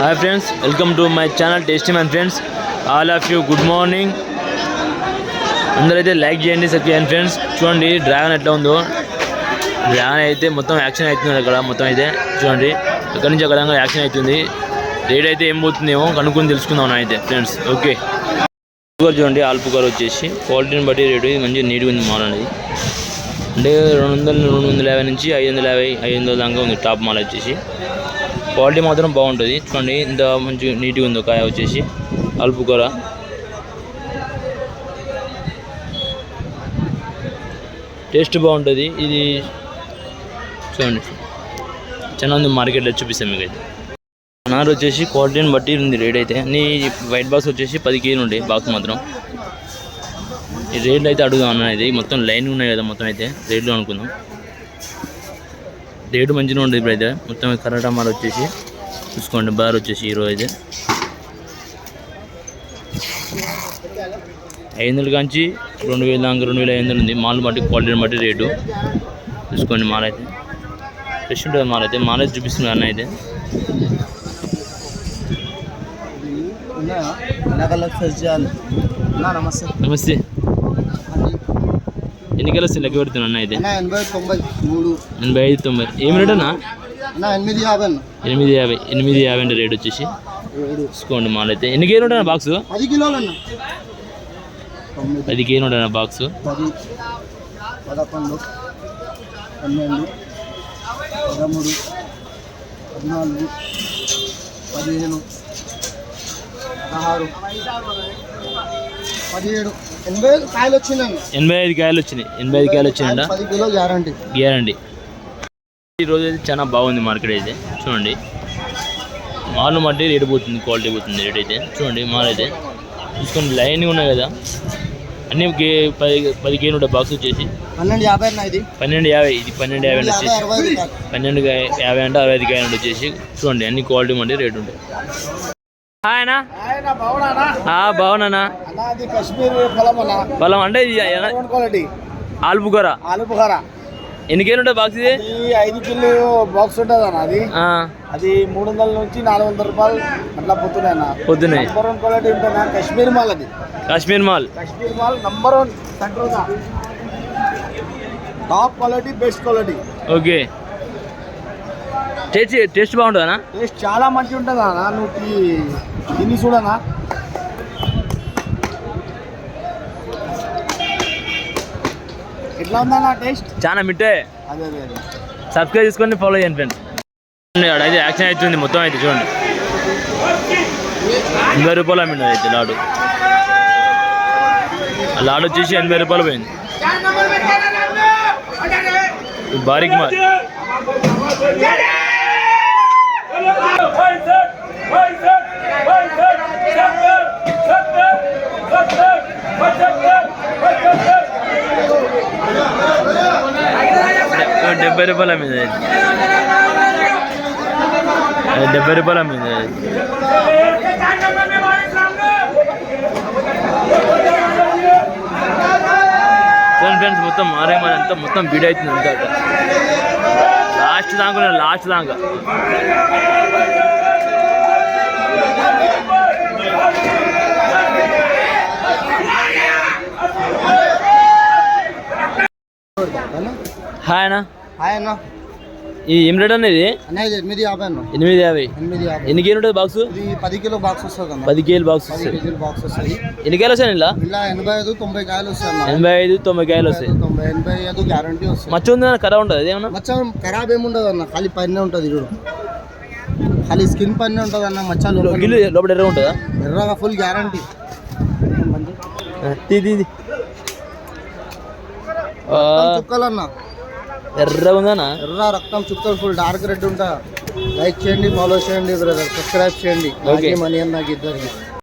Hi friends welcome to my channel tasty man friends all of you good morning అందరైతే like చేయండి sub చేయండి friends చూడండి dragon ఎట్లా ఉందో. డ్రాగన్ అయితే మొత్తం యాక్షన్ అవుతుంది అక్కడ మొత్తం అయితే. చూడండి ఇక్కడ నుంచి అక్కడ యాక్షన్ అవుతుంది రేట్ అయితే ఏం పోతుందేమో కనుక్కొని తెలుసుకుందాం అయితే ఫ్రెండ్స్ ఓకే షుగర్ చూడండి ఆల్పుగర్ వచ్చేసి. క్వాలిటీని బట్టి రేటు ఇది మంచిగా నీట్గా ఉంది మాల్ అనేది. అంటే రెండు వందల రెండు వందల యాభై నుంచి ఐదు వందల యాభై ఐదు వందల దాకా ఉంది టాప్ మాల్ వచ్చేసి. క్వాలిటీ మాత్రం బాగుంటుంది. చూడండి ఇంత మంచి నీట్గా ఉంది కాయ వచ్చేసి. అల్పుకూర టేస్ట్ బాగుంటుంది. ఇది చూడండి. చాలా ఉంది మార్కెట్లో చూపిస్తాను మీకు అయితే అనార్ వచ్చేసి క్వాలిటీని బట్టి ఉంది రేట్ అయితే. నీ వైట్ బాక్స్ వచ్చేసి పది కేజీలు ఉండే బాక్స్ మాత్రం. ఈ రేట్లు అయితే అడుగుదాం అన్న ఇది. మొత్తం లైన్ ఉన్నాయి కదా మొత్తం అయితే. రేట్లు అనుకుందాం. రేటు మంచిగా ఇప్పుడు అయితే మొత్తం కర్ర టమాటా వచ్చేసి చూసుకోండి బార్ వచ్చేసి ఈరోజు అయితే. ఐదు వందల కాంచి రెండు వేల దాకా రెండు వేల ఐదు వందలు ఉంది. మాల్ బట్టి క్వాలిటీని బట్టి రేటు. చూసుకోండి మాల్ అయితే. ఫ్రెష్ ఉంటుంది మాల్ అయితే? మాల్ అయితే చూపిస్తుంది అన్న అయితే. నమస్తే? నమస్తే. ఎన్ని లెక్క పెడుతున్నా అన్న అయితే? ఎనభై తొంభై మూడు. ఎనభై ఐదు తొంభై. ఏమి రేట్ అన్న? ఎనిమిది యాభై ఎనిమిది యాభై ఎనిమిది యాభై అంటే రేట్ వచ్చేసి. ఏడు. తీసుకోండి మాల్ అయితే. ఎన్ని కేజీలు ఉంటాయి బాక్స్? పది కిలోలు అన్న. పది కేజీలు ఉంటాయి బాక్స్. పది. పదకొండు. పన్నెండు. పదమూడు. పద్నాలుగు. పదిహేను. పదహారు. పదిహేడు. ఎనభై ఐదు కాయలు వచ్చిందండి ఎనభై ఐదు కాయలు వచ్చినాయి. ఎనభై ఐదు కాయలు పది కిలో గ్యారంటీ. గ్యారంటీ. ఈరోజు అయితే చాలా బాగుంది మార్కెట్ అయితే. చూడండి. మాల్ మట్టి రేటు పోతుంది క్వాలిటీ పోతుంది రేట్ అయితే. చూడండి మాల్ అయితే. చూసుకోండి లైన్ ఉన్నాయి కదా. అన్ని పది పది ఉంటాయి బాక్స్ వచ్చేసి. పన్నెండు యాభై ఇది. పన్నెండు యాభై ఇది పన్నెండు యాభై వచ్చేసి. పన్నెండు యాభై అంటే అరవై ఐదు కాయలు వచ్చేసి. చూడండి అన్ని క్వాలిటీ మట్టి రేటు ఉంటాయి. ఆయన బాగున్నానా? పొలం అంటే ఇది ఎలా- Ground quality ఆల్బుగోరా ఆలు బుహారా ఎన్ని కేజీలు ఉంటుంది బాక్స్ ఇది ఐదు కిలో బాక్స్ ఉంటుంది అన్న అది. అది మూడు వందల నుంచి నాలుగు వందల రూపాయలు అట్లా పోతున్నాయి పొద్దున్నాయి నంబర్ వన్ క్వాలిటీ ఉంటుందా కాశ్మీర్ మాల్ అది. Kashmir mall. Kashmir mall number one centre top quality best quality okay. Taste taste బాగుంటుందా టేస్ట్ చాలా మంచి ఉంటుంది అన్న నువ్వు తిని చూడనా? ఎట్లా ఉందన్న టేస్ట్? చాలా మిట్టే అదే సబ్స్క్రైబ్ చేసుకొని ఫాలో చేయండి ఫ్రెండ్స్ అయితే యాక్షన్ అవుతుంది మొత్తం అయితే చూడండి. ఎనభై రూపాయలు అమ్మింది అయితే లాడు. ఆ లాడు వచ్చేసి ఎనభై రూపాయలు పోయింది. ఈ బారిక్ మాల్ డెబ్బై రూపాయలు అమ్మింది అయితే అది డెబ్బై రూపాయలు అమ్మింది అది చూడండి ఫ్రెండ్స్ మొత్తం మారే మరి అంతా మొత్తం బీడ్ అవుతుంది అంతా. లాస్ట్ దాకా లాస్ట్ దాకా హాయ్ అన్న హాయ్ అన్న ఈ ఏం రేట్ అనేది? అన్న ఎనిమిది యాభై అన్న. ఎనిమిది యాభై. ఎన్ని కేజీలు ఉంటుంది బాక్స్? పది కిలో బాక్స్ వస్తుంది అన్న. పది కేజీలు బాక్స్ కేజీల బాక్స్ వస్తుంది. ఎన్ని కాయలు వస్తాయి ఇలా ఇలా ఎనభై ఐదు తొంభై కాయలు వస్తాయి అన్న. ఎనభై ఐదు తొంభై కాయలు వస్తాయి. తొంభై ఎనభై ఐదు గ్యారంటీ వస్తుంది మచ్చ ఉంది? కరా ఉంటుంది? అదేమన్నా మచ్చ ఖరాబ్ ఏమి ఉండదు అన్న. ఖాళీ పైన ఉంటుంది చూడు. ఖాళీ స్కిన్ పైన ఉంటుంది అన్న మచ్చ లోపల. ఎర్ర ఉంటుందా? ఎర్రగా ఫుల్ గ్యారంటీ తీ తీ, ఎర్రగా ఉందన్నా ఎర్ర రక్తం చుక్కలు ఫుల్ డార్క్ రెడ్ ఉంటా. లైక్ చేయండి ఫాలో చేయండి బ్రదర్ సబ్స్క్రైబ్ చేయండి. మనీ అన్న నాకు ఇద్దరికి.